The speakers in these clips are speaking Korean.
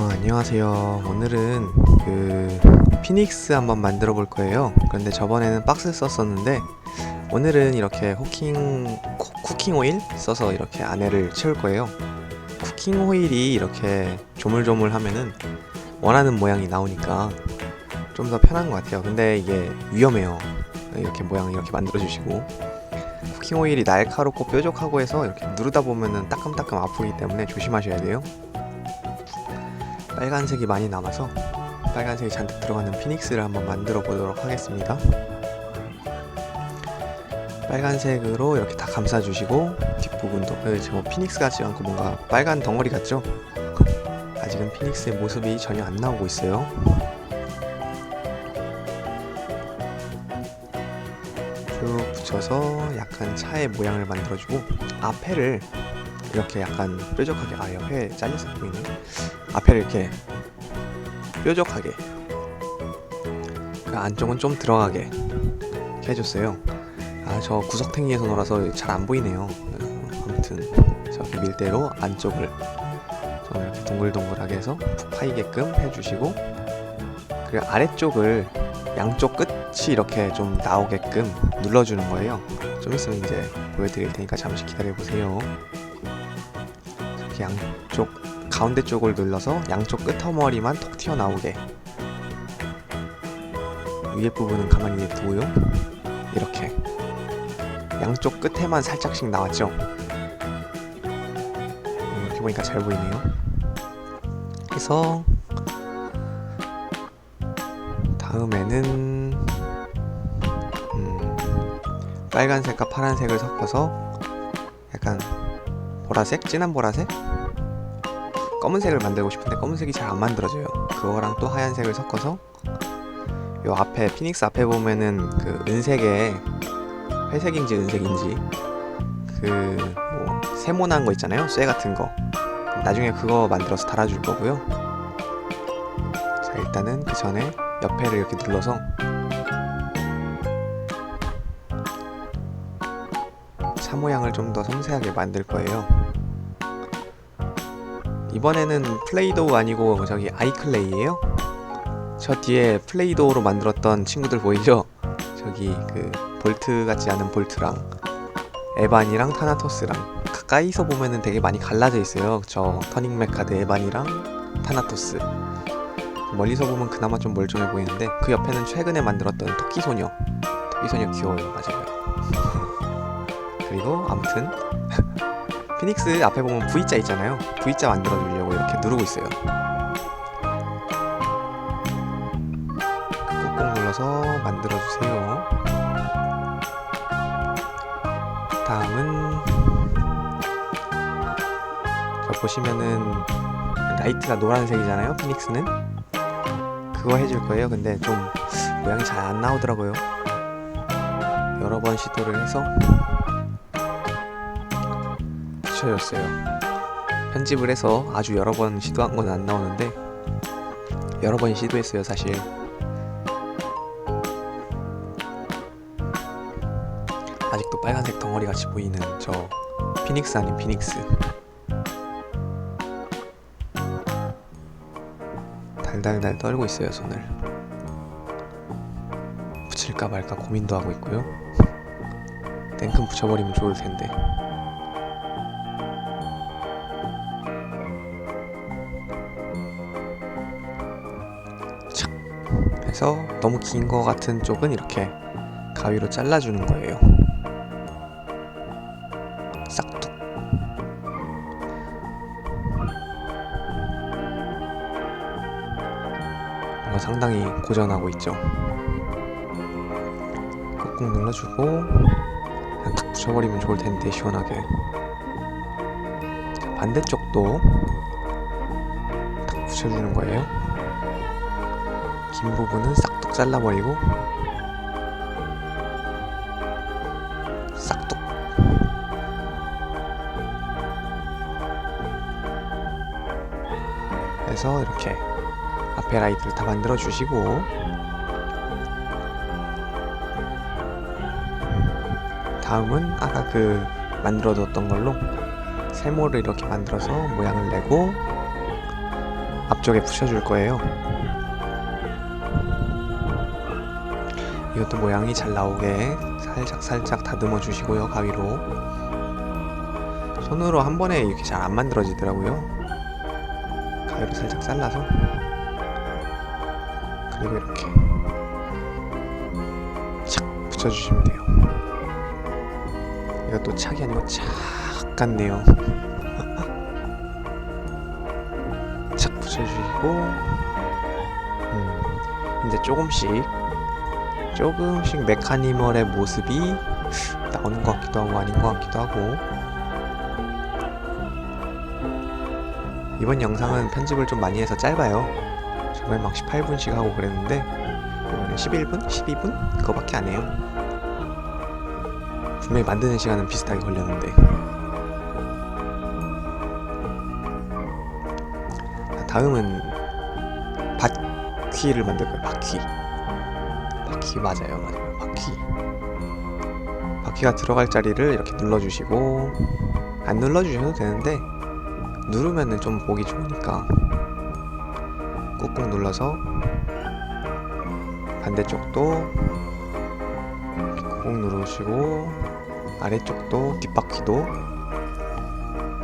어, 안녕하세요. 오늘은 그 피닉스 한번 만들어 볼 거예요. 그런데 저번에는 박스 썼었는데 오늘은 이렇게 호킹 쿠- 쿠킹 오일 써서 이렇게 안에를 채울 거예요. 쿠킹 오일이 이렇게 조물조물 하면은 원하는 모양이 나오니까 좀 더 편한 것 같아요. 근데 이게 위험해요. 이렇게 모양 이렇게 만들어 주시고 쿠킹 오일이 날카롭고 뾰족하고 해서 이렇게 누르다 보면은 따끔따끔 아프기 때문에 조심하셔야 돼요. 빨간색이 많이 남아서 빨간색이 잔뜩 들어가는 피닉스를 한번 만들어 보도록 하겠습니다. 빨간색으로 이렇게 다 감싸주시고 뒷부분도 그 지금 피닉스 같지 않고 뭔가 빨간 덩어리 같죠? 아직은 피닉스의 모습이 전혀 안 나오고 있어요. 쭉 붙여서 약간 차의 모양을 만들어주고 앞에를 이렇게 약간 뾰족하게 아 옆에 잘려서 보이네. 앞에를 이렇게 뾰족하게 그 안쪽은 좀 들어가게 해줬어요. 아 저 구석탱이에서 놀아서 잘 안 보이네요. 어, 아무튼 저기 밀대로 안쪽을 좀 이렇게 동글동글하게 해서 푹 파이게끔 해주시고 그리고 아래쪽을 양쪽 끝이 이렇게 좀 나오게끔 눌러주는 거예요. 좀 있으면 이제 보여드릴 테니까 잠시 기다려 보세요. 이렇게 양쪽 가운데 쪽을 눌러서 양쪽 끝머리만 톡 튀어나오게. 위에 부분은 가만히 냅두고요. 이렇게. 양쪽 끝에만 살짝씩 나왔죠? 음, 이렇게 보니까 잘 보이네요. 해서 다음에는 음, 빨간색과 파란색을 섞어서 약간 보라색? 진한 보라색? 검은색을 만들고 싶은데 검은색이 잘 안 만들어져요. 그거랑 또 하얀색을 섞어서 요 앞에 피닉스 앞에 보면은 그 은색에 회색인지 은색인지 그 뭐 세모난 거 있잖아요. 쇠 같은 거. 나중에 그거 만들어서 달아줄 거고요. 자 일단은 그 전에 옆에를 이렇게 눌러서 차 모양을 좀 더 섬세하게 만들 거예요. 이번에는 플레이도우 아니고 저기 아이클레이예요. 저 뒤에 플레이도우로 만들었던 친구들 보이죠? 저기 그 볼트 같지 않은 볼트랑 에반이랑 타나토스랑 가까이서 보면은 되게 많이 갈라져 있어요. 저 터닝 메카드 에반이랑 타나토스. 멀리서 보면 그나마 좀 멀쩡해 보이는데 그 옆에는 최근에 만들었던 토끼 소녀. 토끼 소녀 귀여워요, 맞아요. 그리고 아무튼 피닉스 앞에 보면 V자 있잖아요. V자 만들어 주려고 이렇게 누르고 있어요. 꾹꾹 눌러서 만들어 주세요. 다음은 저 보시면은 라이트가 노란색이잖아요. 피닉스는 그거 해줄 거예요. 근데 좀 모양이 잘 안 나오더라고요. 여러 번 시도를 해서 붙여졌어요. 편집을 해서 아주 여러 번 시도한 건 안 나오는데 여러 번 시도했어요 사실. 아직도 빨간색 덩어리 같이 보이는 저 피닉스 아닌 피닉스. 달달달 떨고 있어요 손을. 붙일까 말까 고민도 하고 있고요. 땡큰 붙여버리면 좋을 텐데. 해서 너무 긴거 같은 쪽은 이렇게 가위로 잘라주는 거예요. 싹둑. 뭔가 상당히 고전하고 있죠. 꾹꾹 눌러주고 그냥 탁 붙여버리면 좋을 텐데 시원하게. 자, 반대쪽도 탁 붙여주는 거예요. 긴 부분은 싹둑 잘라버리고 싹둑 해서 이렇게 앞에 라이트를 다 만들어 주시고 다음은 아까 그 만들어 뒀던 걸로 세모를 이렇게 만들어서 모양을 내고 옆쪽에 붙여줄 거예요. 이것도 모양이 잘 나오게 살짝 살짝 다듬어 주시고요 가위로. 손으로 한 번에 이렇게 잘 안 만들어지더라고요. 가위로 살짝 잘라서. 그리고 이렇게 착 붙여주시면 돼요. 이것도 착이 아니고 착 같네요. 착 붙여주시고. 음, 이제 조금씩 조금씩 메카니멀의 모습이 나오는 것 같기도 하고 아닌 것 같기도 하고 이번 영상은 편집을 좀 많이 해서 짧아요 정말 막 18분씩 하고 그랬는데 이번엔 11분? 12분? 그거밖에 안 해요 분명히 만드는 시간은 비슷하게 걸렸는데 자, 다음은 바퀴를 만들 거예요 바퀴 바퀴 맞아요. 맞아요 바퀴. 바퀴가 들어갈 자리를 이렇게 눌러주시고 안 눌러주셔도 되는데 누르면은 좀 보기 좋으니까 꾹꾹 눌러서 반대쪽도 꾹꾹 누르시고 아래쪽도 뒷바퀴도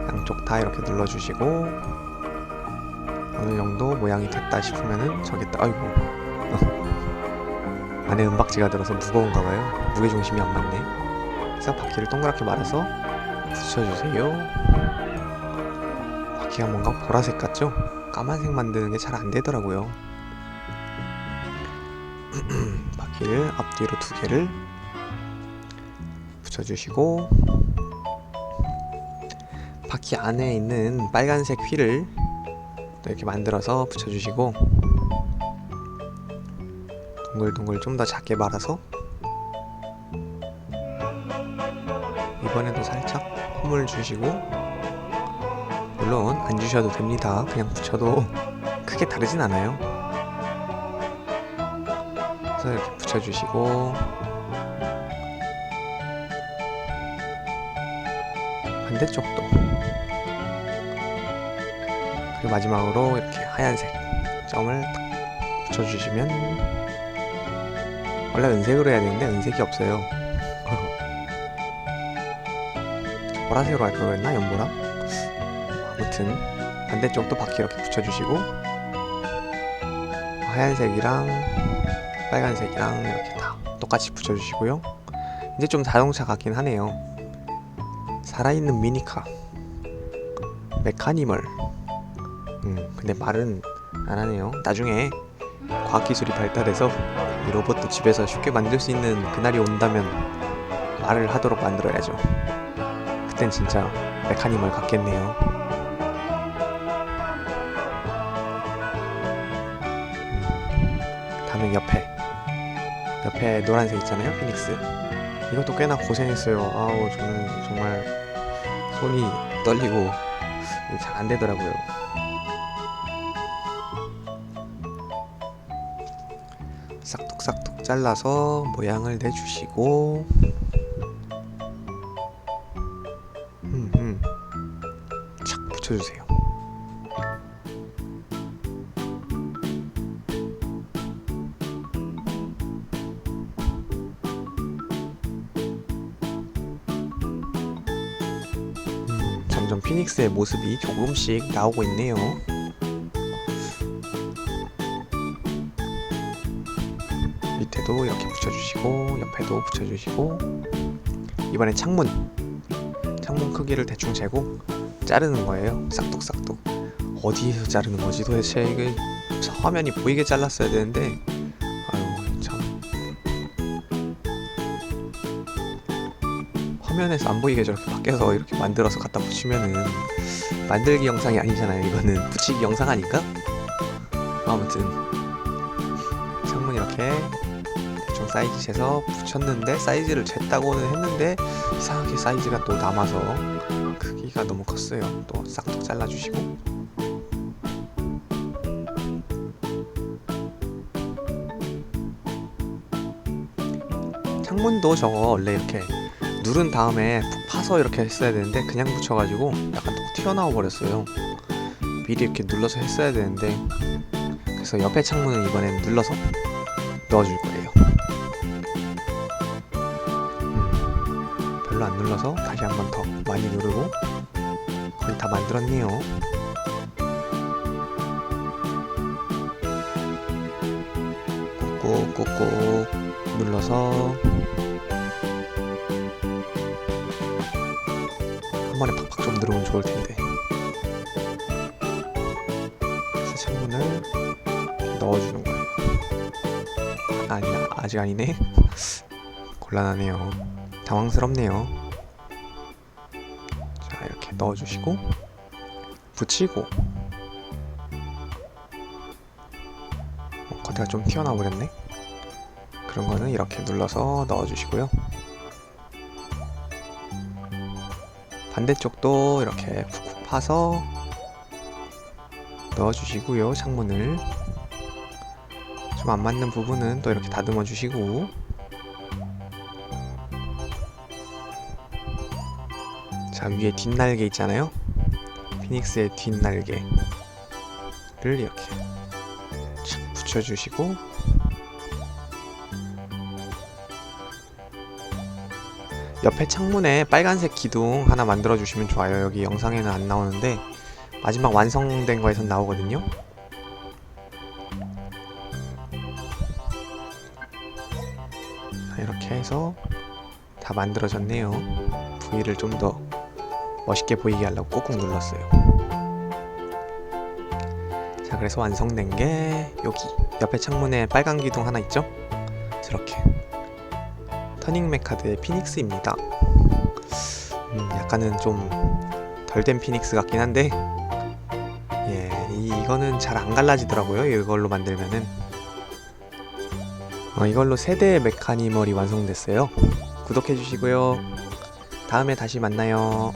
양쪽 다 이렇게 눌러주시고 어느 정도 모양이 됐다 싶으면은 저기다 아이고 안에 은박지가 들어서 무거운가 봐요. 무게 중심이 안 맞네. 그래서 바퀴를 동그랗게 말아서 붙여주세요. 바퀴가 뭔가 보라색 같죠? 까만색 만드는 게 잘 안 되더라고요. 바퀴를 앞뒤로 두 개를 붙여주시고 바퀴 안에 있는 빨간색 휠을 또 이렇게 만들어서 붙여주시고 동글동글 좀 더 작게 말아서 이번에도 살짝 홈을 주시고 물론 안 주셔도 됩니다. 그냥 붙여도 크게 다르진 않아요. 그래서 이렇게 붙여주시고 반대쪽도 그리고 마지막으로 이렇게 하얀색 점을 딱 붙여주시면 원래 은색으로 해야 되는데 은색이 없어요. 보라색으로 할 거였나 연보라? 아무튼 반대쪽도 바퀴 이렇게 붙여주시고 하얀색이랑 빨간색이랑 이렇게 다 똑같이 붙여주시고요. 이제 좀 자동차 같긴 하네요. 살아있는 미니카 메카니멀 음 근데 말은 안 하네요. 나중에 과학기술이 발달해서 이 로봇도 집에서 쉽게 만들 수 있는 그날이 온다면 말을 하도록 만들어야죠. 그땐 진짜 메카니멀 같겠네요. 음, 다음엔 옆에 옆에 노란색 있잖아요, 피닉스. 이것도 꽤나 고생했어요. 아우 저는 정말 손이 떨리고 잘 안 되더라고요. 잘라서 모양을 내주시고 음, 음. 착 붙여주세요. 음, 점점 피닉스의 모습이 조금씩 나오고 있네요. 붙여주시고 옆에도 붙여주시고. 이번에 창문. 창문 크기를 대충 재고 자르는 거예요. 싹둑싹둑. 어디에서 자르는 거지 도대체? 이게 화면이 보이게 잘랐어야 되는데. 아유 참. 화면에서 안 보이게 저렇게 밖에서 이렇게 만들어서 갖다 붙이면은 만들기 영상이 아니잖아요 이거는. 붙이기 영상 아닐까? 아무튼 사이즈 재서 붙였는데 사이즈를 쟀다고는 했는데 이상하게 사이즈가 또 남아서 크기가 너무 컸어요. 또 싹둑 잘라주시고 창문도 저거 원래 이렇게 누른 다음에 푹 파서 이렇게 했어야 되는데 그냥 붙여가지고 약간 톡 튀어나와 버렸어요. 미리 이렇게 눌러서 했어야 되는데 그래서 옆에 창문을 이번엔 눌러서 넣어줄 거예요. 별로 안 눌러서 다시 한 번 더 많이 누르고 거의 다 만들었네요. 꾹꾹꾹꾹 눌러서 한 번에 팍팍 좀 누르면 좋을 텐데. 그래서 창문을 넣어주는 거예요. 아, 아니 아직 아니네. 곤란하네요. 당황스럽네요. 자 이렇게 넣어주시고 붙이고 어, 겉에가 좀 튀어나와 버렸네. 그런 거는 이렇게 눌러서 넣어주시고요. 반대쪽도 이렇게 푹푹 파서 넣어주시고요. 창문을 좀 안 맞는 부분은 또 이렇게 다듬어 주시고 자 위에 뒷날개 있잖아요. 피닉스의 뒷날개를 이렇게 착 붙여주시고 옆에 창문에 빨간색 기둥 하나 만들어 주시면 좋아요. 여기 영상에는 안 나오는데 마지막 완성된 거에선 나오거든요. 자, 이렇게 해서 다 만들어졌네요. V를 좀더 멋있게 보이게 하려고 꾹꾹 눌렀어요. 자, 그래서 완성된 게 여기 옆에 창문에 빨간 기둥 하나 있죠? 저렇게 터닝 메카드의 피닉스입니다. 음, 약간은 좀 덜 된 피닉스 같긴 한데, 예, 이, 이거는 잘 안 갈라지더라고요. 이걸로 만들면은. 어, 이걸로 세대의 메카니멀이 완성됐어요. 구독해주시고요. 다음에 다시 만나요.